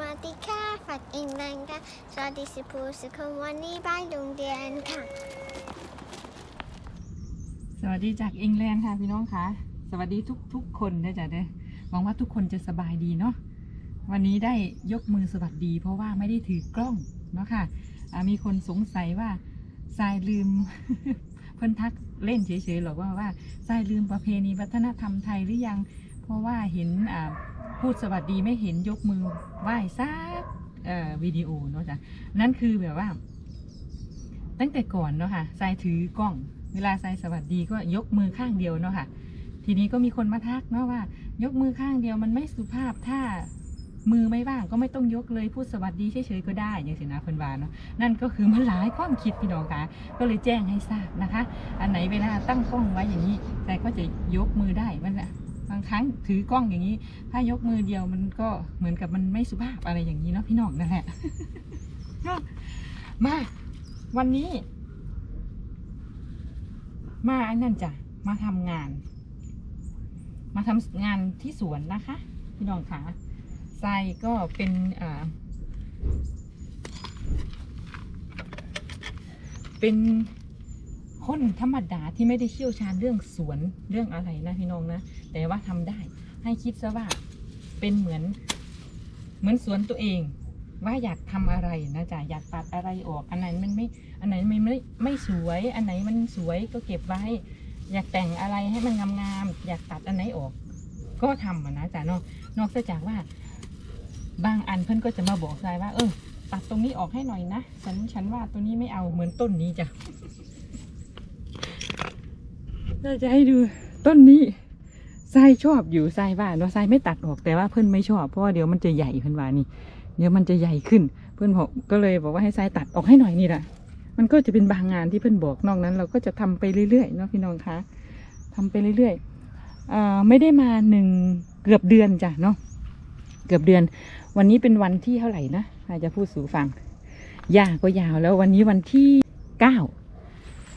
วัสดีค่ะฝักอิงแรงค่ะสวัสดีสิภูสิคมวันนี้บ้านโรงเรียนค่ะ สวัสดีจากอิงแลนด์ค่ะพี่น้องคะสวัสดีทุกทุกคนนะจ๊ะเด้อหวังว่าทุกคนจะสบายดีเนาะวันนี้ได้ยกมือสวัสดี เพราะว่าไม่ได้ถือกล้องเนาะค่ะอ่ามีคนสงสัยว่าทรายลืม เพิ่นทักเล่นเฉยๆหรอกว่าว่าทรายลืมประเพณีวัฒนธรรมไทยหรือยัง เพราะว่าเห็นอ่า พูดสวัสดีไม่เห็นยกมือไหว้ซักเอ่อวิดีโอเนาะจ้ะนั่นคือแบบว่า ตั้งแต่ก่อนเนาะค่ะทรายถือกล้อง เวลาทรายสวัสดีก็ยกมือข้างเดียวเนาะค่ะทีนี้ก็มีคนมาทักเนาะว่า ยกมือข้างเดียวมันไม่สุภาพถ้ามือไม่ว่างก็ไม่ต้องยกเลยพูดสวัสดีเฉยๆก็ได้อย่างสินะเพิ่นว่าเนาะนั่นก็คือมันหลายความคิดพี่น้องค่ะก็เลยแจ้งให้ทราบนะคะ อันไหนเวลาตั้งกล้องไว้อย่างนี้แต่ก็จะยกมือได้มันน่ะางครั้งถือกล้องอย่างนี้ ถ้ายกมือเดียวมันก็เหมือนกับมันไม่สุภาพอะไรอย่างนี้เนาะพี่น้องนั่นแหละมาวันนี้ มาอันนั่นจ้ะมาทำงาน มาทำงานที่สวนนะคะ พี่น้องคะทรายก็เป็นอ่าเป็นคนธรรมดาที่ไม่ได้เชี่ยวชาญเรื่องสวนเรื่องอะไรนะพี่น้องนะ แต่ว่าทำได้ ให้คิดซะว่าเป็นเหมือน เหมือนสวนตัวเอง ว่าอยากทำอะไรนะจ๊ะอยากตัดอะไรออก อันไหนมันไม่ อันไหนมันไม่ไม่สวย อันไหนมันสวยก็เก็บไว้ อยากแต่งอะไรให้มันงามๆอยากตัดอันไหนออก ก็ทำนะจ๊ะนอกนอกจากว่า บางอันเพื่อนก็จะมาบอกทรายว่า เออตัดตรงนี้ออกให้หน่อยนะฉันฉันว่าตัวนี้ไม่เอาเหมือนต้นนี้จ้ะเราจะให้ดูต้นนี้ ทรายชอบอยู่ทรายว่าเนาะทรายไม่ตัดออกแต่ว่าเพื่อนไม่ชอบเพราะว่าเดี๋ยวมันจะใหญ่เพื่อนว่านี่ เดี๋ยวมันจะใหญ่ขึ้น เพื่อนบอกก็เลยบอกว่าให้ทรายตัดออกให้หน่อยนี่แหละมันก็จะเป็นบางงานที่เพื่อนบอกนอกนั้น เราก็จะทำไปเรื่อยๆเนาะพี่น้องคะทำไปเรื่อยๆอ่าไม่ได้มาหนึ่งเกือบเดือนจ้ะเนาะเกือบเดือน วันนี้เป็นวันที่เท่าไหร่นะอาจจะพูดสู่ฟังยาก็ยาวแล้ววันนี้วันที่เก้า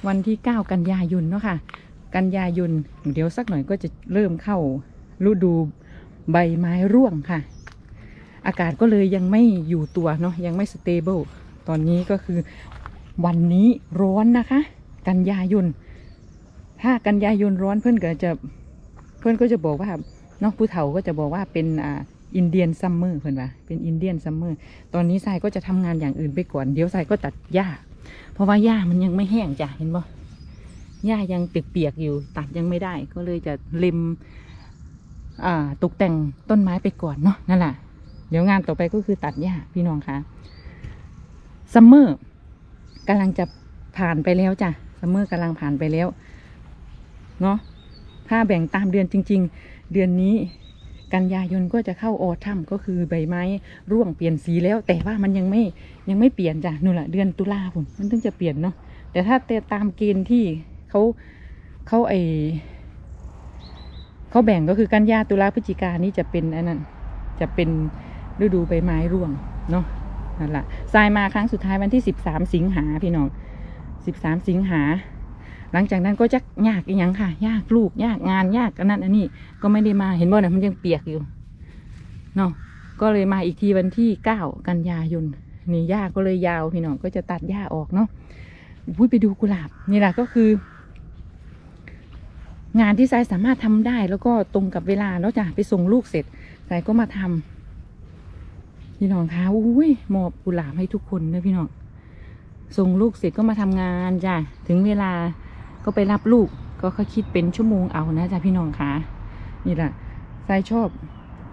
วันที่เก้ากันยายนเนาะค่ะ กันยายนเดี๋ยวสักหน่อยก็จะเริ่มเข้าฤดูใบไม้ร่วงค่ะ อากาศก็เลยยังไม่อยู่ตัวเนาะยังไม่สเตเบิลตอนนี้ก็คือวันนี้ร้อนนะคะ กันยายนถ้ากันยายนร้อนเพื่อนก็จะเพื่อนก็จะบอกว่าเนาะผู้เฒ่าก็จะบอกว่าเป็นอ่าอินเดียนซัมเมอร์เพื่อนว่าเป็นอินเดียนซัมเมอร์ตอนนี้ทรายก็จะทำงานอย่างอื่นไปก่อนเดี๋ยวทรายก็ตัดหญ้า เพราะว่าหญ้ามันยังไม่แห้งจ้ะเห็นบ่ หญ้ายังเปียกๆอยู่ ตัดยังไม่ได้ ก็เลยจะเล็มตกแต่งต้นไม้ไปก่อนเนาะนั่นแหละเดี๋ยวงานต่อไปก็คือตัดหญ้าพี่น้องคะซัมเมอร์กำลังจะผ่านไปแล้วจ้ะซัมเมอร์กำลังผ่านไปแล้วเนาะถ้าแบ่งตามเดือนจริง ๆ เดือนนี้กันยายนก็จะเข้าออทัมก็คือใบไม้ร่วงเปลี่ยนสีแล้ว แต่ว่ามันยังไม่ยังไม่เปลี่ยนจ้ะนู่นแหละเดือนตุลาพุ่นมันถึงจะเปลี่ยนเนาะแต่ถ้าเตตามเกณฑ์ที่ เขาเขาไอเขาแบ่งก็คือกันยาตุลาพฤศจิกานี่จะเป็นอันนั้นจะเป็นฤดูใบไม้ร่วงเนาะนั่นแหละทรายมาครั้งสุดท้ายวันที่สิบสามสิงหาพี่น้องสิบสามสิงหา หลังจากนั้นก็จะยากอีกอย่างค่ะ ยากลูกยากงานยากอันนั้นอันนี้ก็ไม่ได้มาเห็นบ่เนี่ยมันยังเปียกอยู่เนาะก็เลยมาอีกทีวันที่เก้ากันยายนนี่หญ้าก็เลยยาวพี่น้องก็จะตัดหญ้าออกเนาะอุ้ยไปดูกุหลาบนี่แหละก็คือ งานที่ทรายสามารถทำได้แล้วก็ตรงกับเวลาแล้วจ้ะไปส่งลูกเสร็จสายก็มาทำพี่น้องคะอุ้ยมอบกุหลาบให้ทุกคนนะพี่น้องส่งลูกเสร็จก็มาทำงานจ้ะถึงเวลาก็ไปรับลูกก็เขาคิดเป็นชั่วโมงเอานะจ้ะพี่น้องคะนี่แหละสายชอบ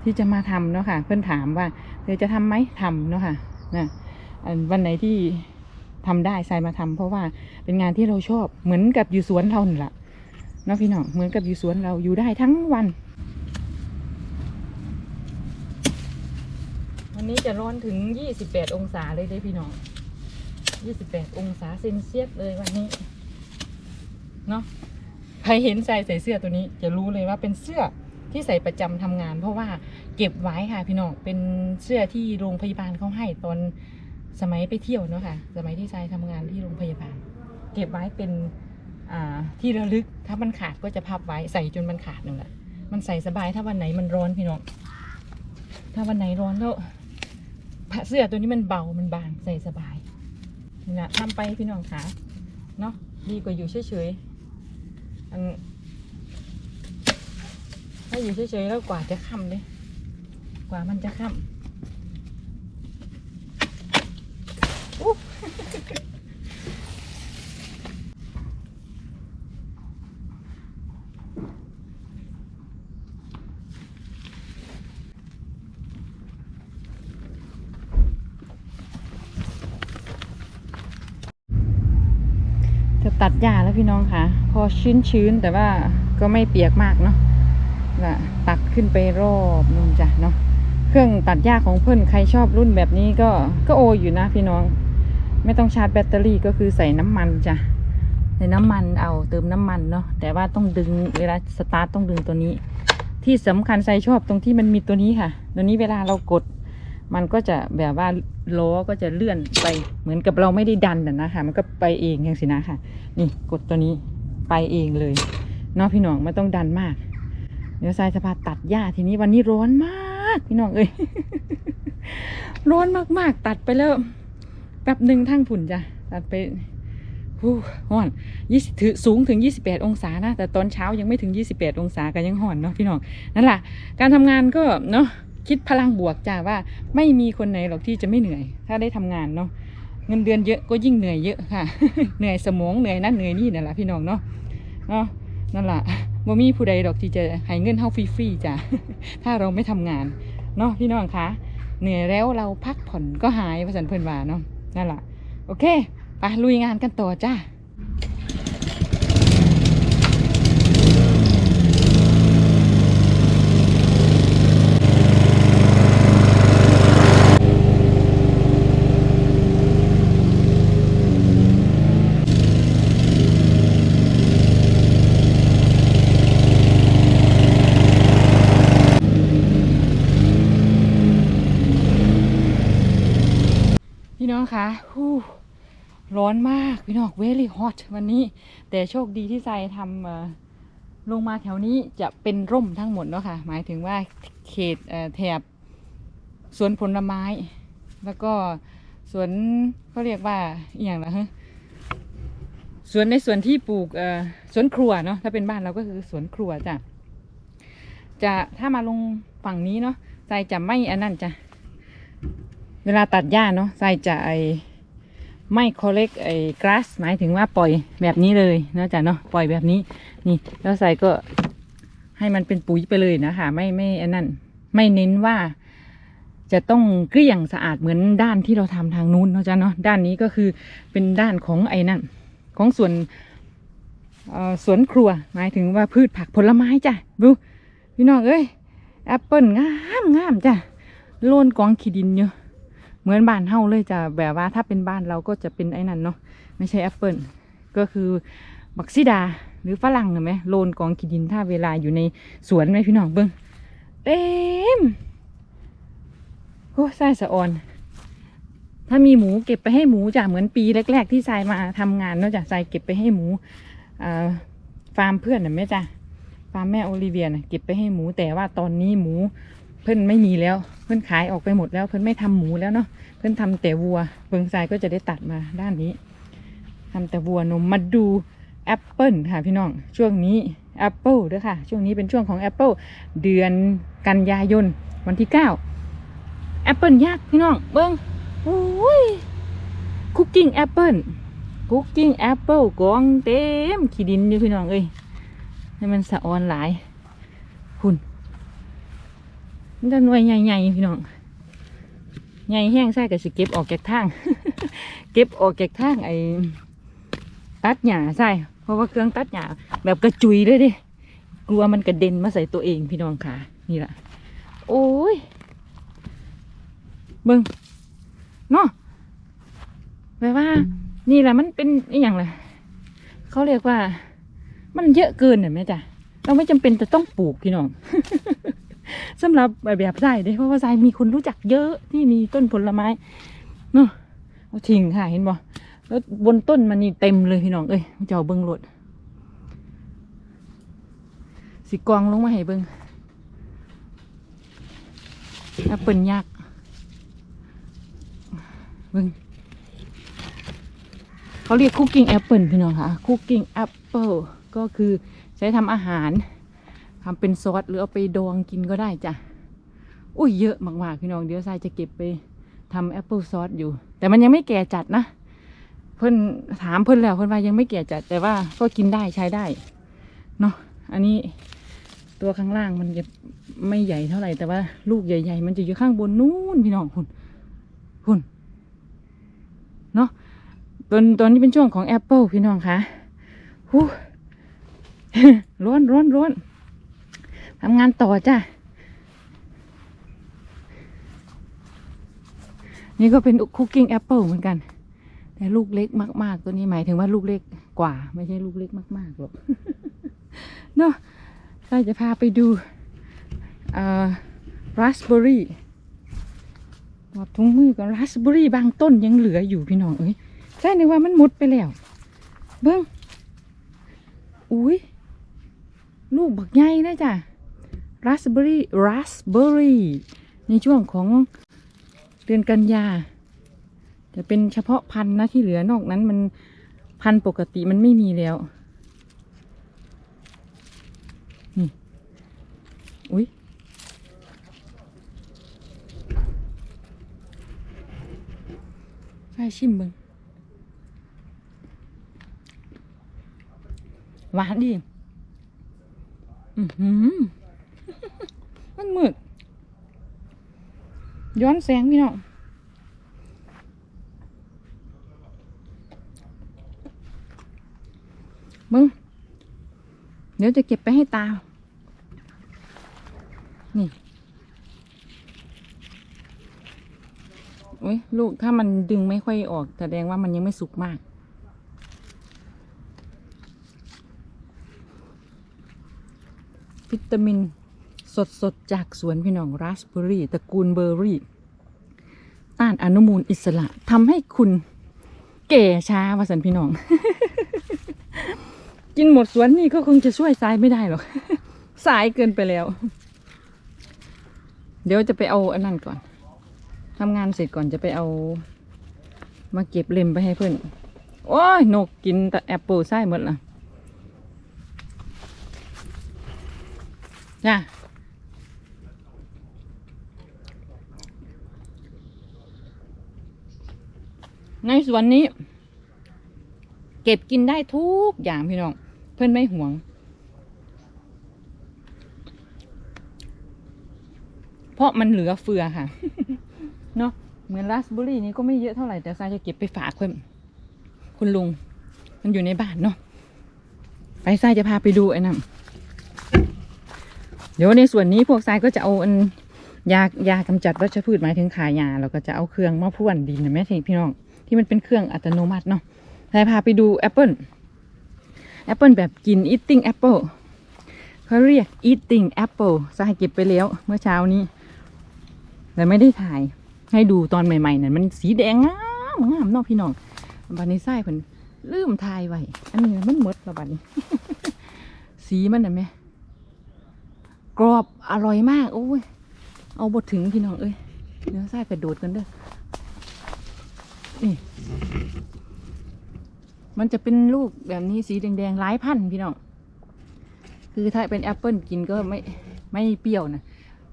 ที่จะมาทำเนาะค่ะ เพื่อนถามว่าเธอจะทำไหมทำเนาะค่ะนะวันไหนที่ทำได้สายมาทำเพราะว่าเป็นงานที่เราชอบเหมือนกับอยู่สวนเรานี่แหละ นาะพี่น้องเหมือนกับอยู่สวนเราอยู่ได้ทั้งวัน วันนี้จะร้อนถึง 28 องศาเลยเด้พี่น้อง 28 องศาเซนเซียสเลยวันนี้ เนาะใครเห็นใส่ใส่เสื้อตัวนี้ จะรู้เลยว่าเป็นเสื้อที่ใส่ประจำทำงาน เพราะว่าเก็บไว้ค่ะพี่น้องเป็นเสื้อที่โรงพยาบาลเขาให้ตอนสมัยไปเที่ยวเนาะค่ะ สมัยที่ชายทำงานที่โรงพยาบาล เก็บไว้เป็น ที่ระลึกถ้ามันขาดก็จะพับไว้ใส่จนมันขาดนั่นแหละมันใส่สบายถ้าวันไหนมันร้อนพี่น้องถ้าวันไหนร้อนแล้วผ้าเสื้อตัวนี้มันเบามันบางใส่สบายนี่นะทำไปพี่น้องขาเนาะดีกว่าอยู่เฉยๆอันถ้าอยู่เฉยๆแล้วกว่าจะค่ำเลยกว่ามันจะค่ำ ตัดหญ้าแล้วพี่น้องค่ะ พอชื้นๆแต่ว่าก็ไม่เปียกมากเนาะก็ตักขึ้นไปรอบนู่นจ้ะเนาะเครื่องตัดหญ้าของเพื่อนใครชอบรุ่นแบบนี้ก็ก็โออยู่นะพี่น้อง ไม่ต้องชาร์จแบตเตอรี่ก็คือใส่น้ำมันจ้ะใส่น้ำมันเอาเติมน้ำมันเนาะแต่ว่าต้องดึงเวลาสตาร์ทต้องดึงตัวนี้ ที่สำคัญใส่ชอบตรงที่มันมีตัวนี้ค่ะ ตัวนี้เวลาเรากด มันก็จะแบบว่าล้อก็จะเลื่อนไปเหมือนกับเราไม่ได้ดันนะคะ มันก็ไปเองอย่างสินะค่ะ นี่กดตัวนี้ไปเองเลยเนาะพี่น้องไม่ต้องดันมาก เดี๋ยวทรายจะพาตัดหญ้าทีนี้วันนี้ร้อนมาก พี่น้องเอ้ยร้อนมากๆ ตัดไปแล้วแป๊บหนึ่งทั้งผุ่นจ้ะตัดไปฮู้ห่อนยี่สิบถือสูงถึง 28 องศานะ แต่ตอนเช้ายังไม่ถึง 28 องศาก็ยังห่อนเนาะพี่น้องนั่นแหละการทำงานก็เนาะ คิดพลังบวกจ้ะว่าไม่มีคนไหนหรอกที่จะไม่เหนื่อย ถ้าได้ทำงานเนาะเงินเดือนเยอะก็ยิ่งเหนื่อยเยอะค่ะ เหนื่อยสมองเหนื่อยนั่นเหนื่อยนี่นั่นแหละพี่น้องเนาะเนาะนั่นแหละบ่มีผู้ใดดอกที่จะให้เงินเฮาฟรีๆจ้ะถ้าเราไม่ทำงานเนาะพี่น้องคะเหนื่อยแล้วเราพักผ่อนก็หายประสันเพิ่นว่าเนาะนั่นแหละโอเคไปลุยงานกันต่อจ้าพี่ น้องคะฮู้ร้อนมากพี่น้อง very hot วันนี้ แต่โชคดีที่ใจทำลงมาแถวนี้จะเป็นร่มทั้งหมดเนาะค่ะ หมายถึงว่าเขตแถบสวนผลไม้ แล้วก็สวนเขาเรียกว่าอย่างไรฮะสวนในสวนที่ปลูกสวนครัวเนาะถ้าเป็นบ้านเราก็คือสวนครัวจ้ะจะถ้ามาลงฝั่งนี้เนาะใจจะไม่อันนั้นจ้ะ เวลาตัดหญ้าเนาะใจจะไอไม่คอเล็กไอ้กราสหมายถึงว่าปล่อยแบบนี้เลยนะจ้ะเนาะปล่อยแบบนี้นี่ แล้วใส่ก็ให้มันเป็นปุ๋ยไปเลยนะคะไม่ไม่อันนั้นไม่เน้นว่าจะต้องเกลี้ยงสะอาดเหมือนด้านที่เราทำทางนู้นนะจ้ะเนาะด้านนี้ก็คือเป็นด้านของไอ้นั่นของส่วนสวนครัวหมายถึงว่าพืชผักผลไม้จ้ะดูพี่น้องเอ้ยแอปเปิลงามงามจ้ะโลนกองขีดินเยอะ เหมือนบ้านเฮาเลยจะแบบว่าถ้าเป็นบ้านเราก็จะเป็นไอ้นั่นเนาะไม่ใช่แอปเปิลก็คือบักซิดาหรือฝรั่งเห็นไหมโลนกองขีดินถ้าเวลาอยู่ในสวนไหมพี่น้องเบิ้งเต็มโอ้ไส้สะออน ถ้ามีหมูเก็บไปให้หมูจ้ะเหมือนปีแรก ๆ ที่ทรายมาทำงานเนาะจ้ะทรายเก็บไปให้หมูฟาร์มเพื่อนเห็นไหมจ้ะฟาร์มแม่โอลิเวียนะเก็บไปให้หมูแต่ว่าตอนนี้หมู เพื่อนไม่มีแล้ว เพื่อนขายออกไปหมดแล้ว เพื่อนไม่ทำหมูแล้วเนาะ เพื่อนทำแต่วัว เบิงทรายก็จะได้ตัดมาด้านนี้ทำแต่วัวนม มาดูแอปเปิลค่ะพี่น้อง ช่วงนี้แอปเปิลด้วยค่ะ ช่วงนี้เป็นช่วงของแอปเปิลเดือนกันยายนวันที่เก้าแอปเปิลยักพี่น้อง เบิ้งโอ้ยคุกกิ้งแอปเปิลคุกกิ้งแอปเปิลกองเต็มขี้ดินอยู่พี่น้องเอ้ยให้มันสะออนหลายคุณ มันจะหน่วยใหญ่ๆพี่น้องใหญ่แห้งใส่ก็สิเก็บออกจากทาง เก็บออกจากทางไอ้ตัดหญ้าใส่เพราะว่าเครื่องตัดหญ้าแบบกระจุยเลยดิกลัวมันกระเด็นมาใส่ตัวเองพี่น้องค่ะนี่แหละโอ้ยเบิงเนาะแปลว่า นี่แหละมันเป็นอย่างไรเขาเรียกว่า มันเยอะเกินเห็นไหมจ๊ะเราไม่จำเป็นจะต้องปลูกพี่น้อง สำหรับแบบไส้เด้เพราะว่าไส้มีคนรู้จักเยอะที่มีต้นผลไม้เนาะเอาทิ้งค่ะเห็นบ่แล้วบนต้นมันนี่เต็มเลยพี่น้องเอ้ยเจ้าเบิ้งรถสิกองลงมาให้เบิ้งแอปเปิลยักษ์เบิ่งเขาเรียกคุกกิ้งแอปเปิลพี่น้องค่ะคุกกิ้งแอปเปิลก็คือใช้ทำอาหาร ทำเป็นซอสหรือเอาไปดองกินก็ได้จ้ะ อุ้ยเยอะมากๆพี่น้องเดี๋ยวทรายจะเก็บไปทำแอปเปิลซอสอยู่ แต่มันยังไม่แก่จัดนะ เพิ่นถามเพิ่นแล้วเพิ่นว่ายังไม่แก่จัด แต่ว่าก็กินได้ใช้ได้เนาะอันนี้ตัวข้างล่างมันจะไม่ใหญ่เท่าไหร่แต่ว่าลูกใหญ่ ๆ มันจะอยู่ข้างบนนู้นพี่น้องคุณคุณเนาะตอนตอนนี้เป็นช่วงของแอปเปิลพี่น้องคะหูร้อนร้อนร้อน ทำงานต่อจ้ะ นี่ก็เป็นคุกกิ้งแอปเปิลเหมือนกัน แต่ลูกเล็กมากๆ ตัวนี้หมายถึงว่าลูกเล็กกว่า ไม่ใช่ลูกเล็กมากๆหรอกเนาะก็จะพาไปดูราสเบอร์รี่ตอบถุงมือกับราสเบอร์รี่บางต้นยังเหลืออยู่พี่น้องเอ้ยใช่นึกว่ามันหมดไปแล้ว เบิ้งอุ้ยลูกบักใหญ่นะจ้ะ ราสเบอร์รี่ราสเบอร์รี่ในช่วงของเดือนกันยา จะเป็นเฉพาะพันธุ์นะที่เหลือนอกนั้นมันพันธุ์ปกติมันไม่มีแล้วนี่อุ้ยไปชิมเบึงหวานดี อือหือ มันมืด ย้อนแสงพี่น้องมึง เดี๋ยวจะเก็บไปให้ตา นี่อุ้ยลูกถ้ามันดึงไม่ค่อยออกแสดงว่ามันยังไม่สุกมาก วิตามิน สดๆ จากสวนพี่น้องราสเบอร์รี่ตระกูลเบอร์รี่ ต้านอนุมูลอิสระทำให้คุณเก๋ช้าวาสันพี่น้อง กินหมดสวนนี่ก็คงจะช่วยสายไม่ได้หรอก สายเกินไปแล้ว เดี๋ยวจะไปเอาอันนั้นก่อนทำงานเสร็จก่อนจะไปเอา มาเก็บเล็มไปให้เพื่อนโอ้ยนกกินแต่แอปเปิลไส้หมดละจ้ะ ในสวนนี้ เก็บกินได้ทุกอย่างพี่น้อง เพื่อนไม่ห่วง เพราะมันเหลือเฟือค่ะ เนาะเหมือนราสเบอรี่นี้ก็ไม่เยอะเท่าไหร่แต่ซายจะเก็บไปฝากคุณคุณลุง มันอยู่ในบ้านเนาะไปซายจะพาไปดูไอ้นั่นเดี๋ยวในส่วนนี้พวกทรายก็จะเอาอันยายากำจัดวัชพืชหมายถึงขายาเราก็จะเอาเครื่องมาพ่วนดินนะแม่พี่น้อง ที่มันเป็นเครื่องอัตโนมัติเนาะนายพาไปดูแอปเปิลแอปเปิลแบบกิน eating apple เขาเรียก eating apple สายเก็บไปแล้วเมื่อเช้านี้ แต่ไม่ได้ถ่ายให้ดูตอนใหม่ๆนั่นมันสีแดงงามงามนอกพี่น้องบันนี้ไส้เพิ่นลืมถ่ายไว้ อันนี้มันมดแล้วบัดนี้ สีมันน่ะแม่กรอบอร่อยมาก โอ้ย เอาบดถึงพี่น้องเอ้ยเนื้อไส้กระโดดกันเด้อ นี่มันจะเป็นลูกแบบนี้สีแดงๆหลายพันธ์พี่น้อง คือถ้าเป็นแอปเปิลกินก็ไม่ไม่เปรี้ยวนะ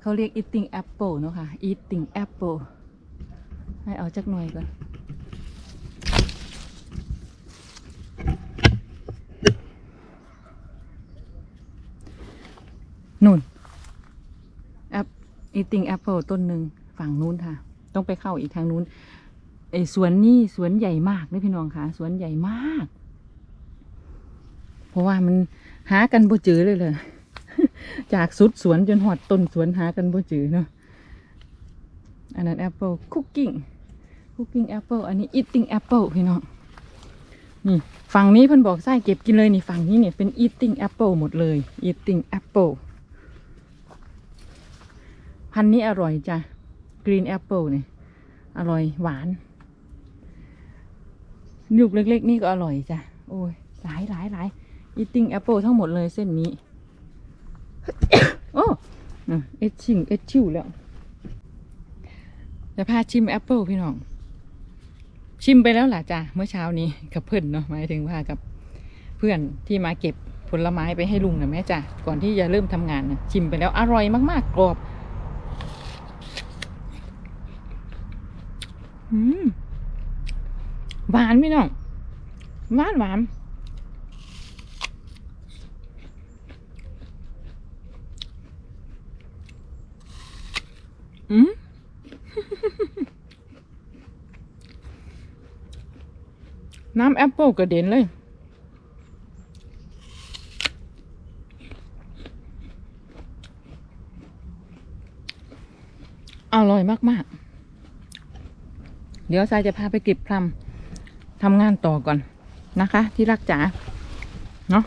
เขาเรียก eating apple เนอะค่ะ eating apple ให้เอาจักหน่อยก่อนนู่นแอป eating apple ต้นหนึ่งฝั่งนู้นค่ะ ต้องไปเข้าอีกทางนู้น ไอ้สวนนี่สวนใหญ่มากเลยพี่น้องค่ะ สวนใหญ่มาก เพราะว่ามันหากันบ่เจอเลยเลยจากสุดสวนจนหอดต้นสวนหากันบ่เจอเนาะอันนั้นแอปเปิลคุกกิ้งคุกกิ้งแอปเปิลอันนี้อิตติ้งแอปเปิลพี่น้องนี่ฝั่งนี้เพิ่นบอกไส้เก็บกินเลยนี่ฝั่งนี้เนี่ยเป็นอิตติ้งแอปเปิลหมดเลยอิตติ้งแอปเปิลพันนี้อร่อยจ้ะกรีนแอปเปิลเนี่ยอร่อยหวาน ลูกเล็ก ๆ นี่ก็อร่อยจ้ะ โอ้ย หลายหลายหลายอีติ้งแอปเปิลทั้งหมดเลยเส้นนี้ โอ้เอชชิงเอชชิวแล้ว จะพาชิมแอปเปิลพี่น้อง ชิมไปแล้วล่ะจ้ะ เมื่อเช้านี้กับเพื่อนเนาะหมายถึงว่ากับเพื่อนที่มาเก็บผลไม้ไปให้ลุงนะแม่จ้ะ ก่อนที่จะเริ่มทำงานนะชิมไปแล้วอร่อยมากๆกรอบ อืม หวานพี่น้องหวานหวานอืมน้ำแอปเปิลกระเด็นเลย อร่อยมาก ๆ เดี๋ยวทรายจะพาไปเก็บพลัม ทำงานต่อก่อนนะคะ ที่รักจ๋าเนาะ